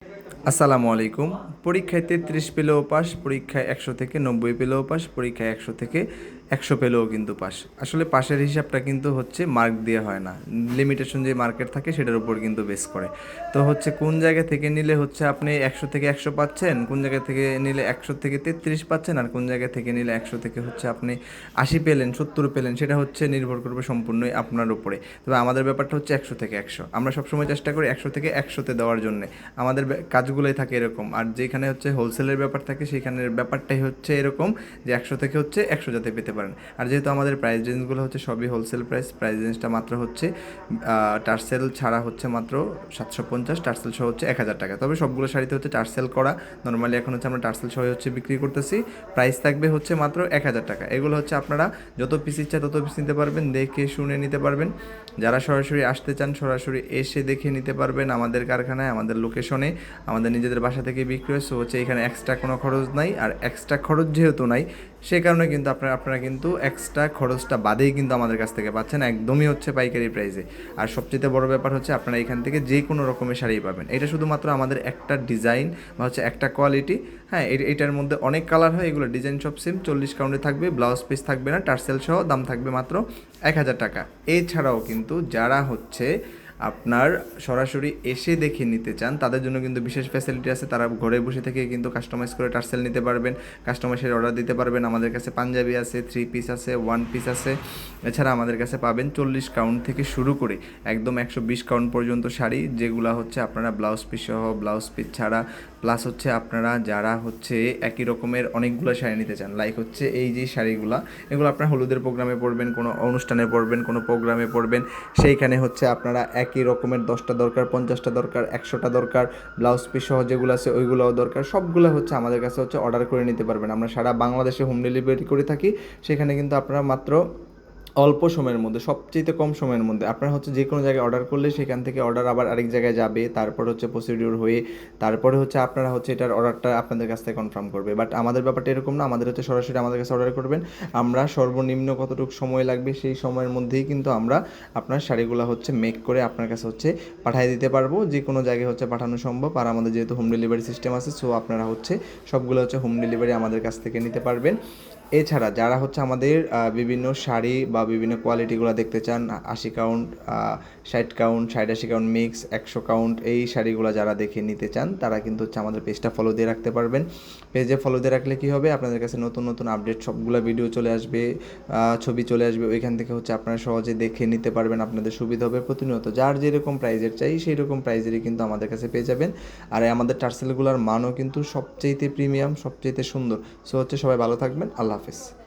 Thank you. আসসালামু আলাইকুম। পরীক্ষায় তেত্রিশ পেলেও পাস, পরীক্ষায় একশো থেকে নব্বই পেলেও পাস, পরীক্ষায় একশো থেকে একশো পেলেও কিন্তু পাস। আসলে পাশের হিসাবটা কিন্তু হচ্ছে মার্ক দিয়ে হয় না। লিমিটেশন যে মার্কেট থাকে সেটার উপর কিন্তু বেস করে। তো হচ্ছে কোন জায়গা থেকে নিলে হচ্ছে আপনি একশো থেকে একশো পাচ্ছেন, কোন জায়গা থেকে নিলে একশো থেকে তেত্রিশ পাচ্ছেন, আর কোন জায়গা থেকে নিলে একশো থেকে হচ্ছে আপনি আশি পেলেন, সত্তর পেলেন, সেটা হচ্ছে নির্ভর করবে সম্পূর্ণই আপনার উপরে। তবে আমাদের ব্যাপারটা হচ্ছে একশো থেকে একশো। আমরা সবসময় চেষ্টা করি একশো থেকে একশোতে দেওয়ার জন্য। আমাদের কাজগুলোই থাকে এরকম। আর যেখানে হচ্ছে হোলসেলের ব্যাপার থাকে, সেখানের ব্যাপারটাই হচ্ছে এরকম যে একশো থেকে হচ্ছে একশো যাতে পেতে পারেন। আর যেহেতু আমাদের প্রাইস রেঞ্জগুলো হচ্ছে সবই হোলসেল প্রাইস প্রাইস রেঞ্জটা মাত্র হচ্ছে টার্সেল ছাড়া হচ্ছে মাত্র সাতশো পঞ্চাশ টার্সেল সহ হচ্ছে এক হাজার টাকা। তবে সবগুলো শাড়িতে হচ্ছে টার্সেল করা। নর্মালি এখন হচ্ছে আমরা টার্সেল সহ হচ্ছে বিক্রি করতেছি। প্রাইস থাকবে হচ্ছে মাত্র এক হাজার টাকা। এগুলো হচ্ছে আপনারা যত পিস ইচ্ছা তত পিস নিতে পারবেন, দেখে শুনে নিতে পারবেন। যারা সরাসরি আসতে চান, সরাসরি এসে দেখে নিতে পারবেন আমাদের কারখানায়, আমাদের লোকেশনে আমাদের নিজেদের বাসা থেকে বিক্রি হয়। সো হচ্ছে এখানে এক্সট্রা কোনো খরচ নাই। আর এক্সট্রা খরচ যেহেতু নাই সে কারণে কিন্তু আপনারা আপনারা কিন্তু এক্সট্রা খরচটা বাদেই কিন্তু আমাদের কাছ থেকে পাচ্ছেন, একদমই হচ্ছে পাইকারি প্রাইসে আর সবচেয়ে বড় ব্যাপার হচ্ছে আপনারা এখান থেকে যে কোনো রকমের শাড়ি পাবেন। এটা শুধুমাত্র আমাদের একটা ডিজাইন বা হচ্ছে একটা কোয়ালিটি হ্যাঁ এটার মধ্যে অনেক কালার হয়, এগুলো ডিজাইন সব সেম চল্লিশ কাউন্টে থাকবে ব্লাউজ পিস থাকবে না টার্সেল সহ, দাম থাকবে মাত্র এক হাজার টাকা। এছাড়াও কিন্তু যারা হচ্ছে আপনার সরাসরি এসে দেখে নিতে চান, তাদের জন্য কিন্তু বিশেষ ফ্যাসিলিটি আছে। তারা ঘরে বসে থেকে কিন্তু কাস্টমাইজ করে টার্সেল নিতে পারবেন কাস্টমাইজের অর্ডার দিতে পারবেন। আমাদের কাছে পাঞ্জাবি আছে থ্রি পিস আছে ওয়ান পিস আছে। এছাড়া আমাদের কাছে পাবেন চল্লিশ কাউন্ট থেকে শুরু করে একদম একশো বিশ কাউন্ট পর্যন্ত শাড়ি, যেগুলো হচ্ছে আপনারা ব্লাউজ পিস সহ ব্লাউজ পিস ছাড়া প্লাস হচ্ছে আপনারা যারা হচ্ছে একই রকমের অনেকগুলো শাড়ি নিতে চান লাইক হচ্ছে এই যে শাড়িগুলো, এগুলো আপনার হলুদের প্রোগ্রামে পড়বেন কোনো অনুষ্ঠানে পড়বেন কোনো প্রোগ্রামে পড়বেন সেইখানে হচ্ছে আপনারা একই রকমের দশটা দরকার, পঞ্চাশটা দরকার, একশোটা দরকার ব্লাউজ পিস সহ যেগুলো আছে ওইগুলোও দরকার, সবগুলো হচ্ছে আমাদের কাছে হচ্ছে অর্ডার করে নিতে পারবেন। আমরা সারা বাংলাদেশে হোম ডেলিভারি করে থাকি, সেখানে কিন্তু আপনারা মাত্র অল্প সময়ের মধ্যে সবচেয়ে কম সময়ের মধ্যে। আপনার হচ্ছে যে কোনো জায়গায় অর্ডার করলে সেখান থেকে অর্ডার আবার আরেক জায়গায় যাবে, তারপর হচ্ছে প্রসিডিউর হয়ে, তারপরে হচ্ছে আপনারা হচ্ছে এটার অর্ডারটা আপনাদের কাছ থেকে কনফার্ম করবে। বাট আমাদের ব্যাপারটা এরকম না, আমাদের হচ্ছে সরাসরি আমাদের কাছে অর্ডার করবেন। আমরা সর্বনিম্ন কতটুকু সময় লাগবে সেই সময়ের মধ্যেই কিন্তু আমরা আপনার শাড়িগুলো হচ্ছে মেক করে আপনার কাছে হচ্ছে পাঠিয়ে দিতে পারব। যে কোনো জায়গায় হচ্ছে পাঠানো সম্ভব। আর আমাদের যেহেতু হোম ডেলিভারি সিস্টেম আছে সো আপনারা হচ্ছে সবগুলো হচ্ছে হোম ডেলিভারি আমাদের কাছ থেকে নিতে পারবেন। এছাড়া যারা হচ্ছে আমাদের বিভিন্ন শাড়ি বা বিভিন্ন কোয়ালিটিগুলো দেখতে চান, আশি কাউন্ট ষাট কাউন্ট ষাট আশি কাউন্ট মিক্স একশো কাউন্ট এই শাড়িগুলো যারা দেখে নিতে চান, তারা কিন্তু হচ্ছে আমাদের পেজটা ফলো দিয়ে রাখতে পারবেন। পেজে ফলো দিয়ে রাখলে কী হবে? আপনাদের কাছে নতুন নতুন আপডেট সবগুলো ভিডিও চলে আসবে ছবি চলে আসবে, ওইখান থেকে হচ্ছে আপনারা সহজে দেখে নিতে পারবেন, আপনাদের সুবিধা হবে প্রতিনিয়ত। যার যেরকম প্রাইজের চাই সেই রকম প্রাইজেরই কিন্তু আমাদের কাছে পেয়ে যাবেন। আর আমাদের টার্সেলগুলোর মানও কিন্তু সবচেয়েতে প্রিমিয়াম সবচেয়েতে সুন্দর। সো হচ্ছে সবাই ভালো থাকবেন আল্লাহ হাফেজ